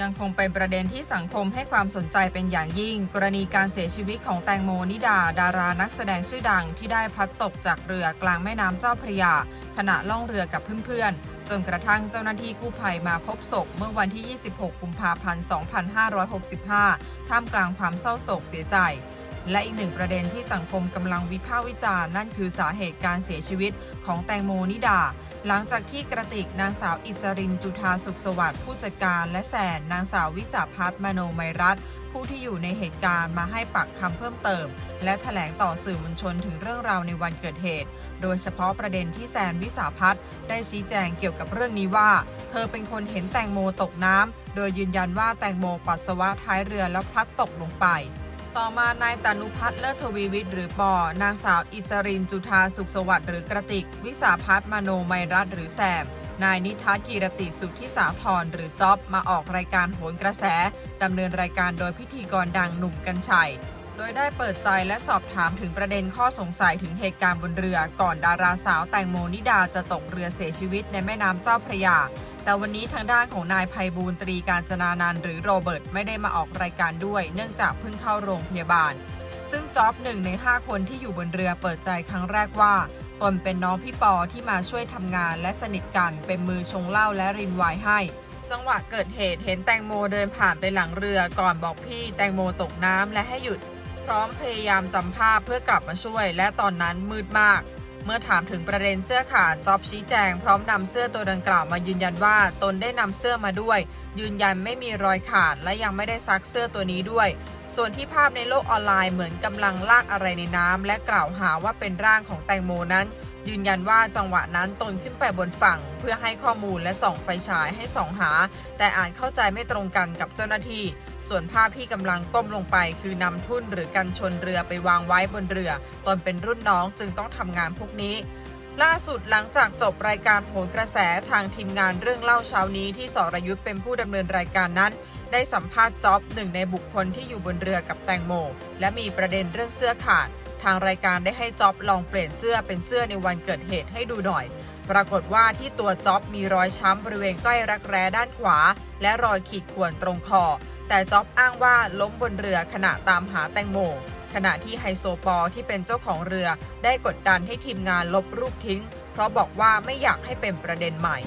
ยังคงเป็นประเด็นที่สังคมให้ความสนใจเป็นอย่างยิ่ง กรณีการเสียชีวิตของแตงโมนิดา ดารานักแสดงชื่อดังที่ได้พลัดตกจากเรือกลางแม่น้ำเจ้าพระยา ขณะล่องเรือกับเพื่อนๆ จนกระทั่งเจ้าหน้าที่กู้ภัยมาพบศพเมื่อวันที่ 26 กุมภาพันธ์ 2565 ท่ามกลางความเศร้าโศกเสียใจ และอีกหนึ่งประเด็นที่สังคมกำลังวิพากษ์วิจารณ์นั่นคือสาเหตุการเสียชีวิตของแตงโมนิดา หลังจากที่กระติกนางสาวอิสรินจุธาสุขสวัสดิ์ผู้จัดการและแสนนางสาววิสาพัฒน์มโนไมรัตน์ผู้ที่อยู่ในเหตุการณ์มาให้ปักคำเพิ่มเติม และแถลงต่อสื่อมวลชนถึงเรื่องราวในวันเกิดเหตุ โดยเฉพาะประเด็นที่แซนวิสาพัฒน์ได้ชี้แจงเกี่ยวกับเรื่องนี้ว่า เธอเป็นคนเห็นแตงโมตกน้ำโดยยืนยันว่าแตงโมปัสสาวะท้ายเรือแล้วพลัดตกลงไป ต่อมานายตานุพัฒน์เลิศทวีวิทย์หรือปอ นางสาวอิสรินจุธาสุขสวัสดิ์หรือกระติก วิสาพัฒน์มโนไมรัตน์หรือแสมนายนิทัศกีรติสุทธิสาธรหรือจ๊อบมาออกรายการโหนกระแสดำเนินรายการโดยพิธีกรดังหนุ่มกัญชัย ดยได้เปิดใจและสอบถามถึงประเด็นข้อสงสัยถึงเหตุการณ์บนเรือ ก่อนดาราสาวแตงโมนิดาจะตกเรือเสียชีวิตในแม่น้ำเจ้าพระยา แต่วันนี้ทางด้านของนายภัยบูลตรีการจนานันหรือโรเบิร์ตไม่ได้มาออกรายการด้วย เนื่องจากเพิ่งเข้าโรงพยาบาล ซึ่งจ็อบหนึ่งใน 5 คนที่อยู่บนเรือเปิดใจครั้งแรกว่า ตนเป็นน้องพี่ปอที่มาช่วยทำงานและสนิทกันเป็นมือชงเหล้าและรินไวน์ให้จังหวะเกิดเหตุเห็นแตงโมเดินผ่านไปหลังเรือก่อนบอกพี่แตงโมตกน้ำและให้หยุด พร้อมพยายามจำภาพเพื่อกลับมาช่วย และตอนนั้นมืดมาก เมื่อถามถึงประเด็นเสื้อขาดจอบชี้แจง พร้อมนำเสื้อตัวดังกล่าวมายืนยันว่า ตนได้นำเสื้อมาด้วย ยืนยันไม่มีรอยขาดและยังไม่ได้ซักเสื้อตัวนี้ด้วย ส่วนที่ภาพในโลกออนไลน์เหมือนกำลังลากอะไรในน้ำและกล่าวหาว่าเป็นร่างของแตงโมนั้น ยืนยันว่าจังหวะนั้นตนขึ้นไปบนฝั่ง เพื่อให้ข้อมูลและส่องไฟฉายให้ส่องหา แต่อ่านเข้าใจไม่ตรงกันกับเจ้าหน้าที่ ส่วนภาพที่กำลังก้มลงไป คือนำทุ่นหรือกันชนเรือไปวางไว้บนเรือ ตนเป็นรุ่นน้องจึงต้องทำงานพวกนี้ ล่าสุดหลังจากจบรายการโหนกระแสทางทีมงานเรื่องเล่าเช้านี้ที่สรยุทธ์เป็นผู้ดำเนินรายการนั้นได้สัมภาษณ์จ็อบหนึ่งในบุคคลที่อยู่บนเรือกับแตงโม และมีประเด็นเรื่องเสื้อขาด ทางรายการได้ให้จ็อบลองเปลี่ยนเสื้อเป็นเสื้อในวันเกิดเหตุให้ดูหน่อย ปรากฏว่าที่ตัวจ็อบมีรอยช้ำบริเวณใกล้รักแร้ด้านขวา และรอยขีดข่วนตรงคอ แต่จ็อบอ้างว่าล้มบนเรือขณะตามหาแตงโมขณะที่ไฮโซปอลที่เป็นเจ้าของเรือ ได้กดดันให้ทีมงานลบรูปทิ้ง เพราะบอกว่าไม่อยากให้เป็นประเด็นใหม่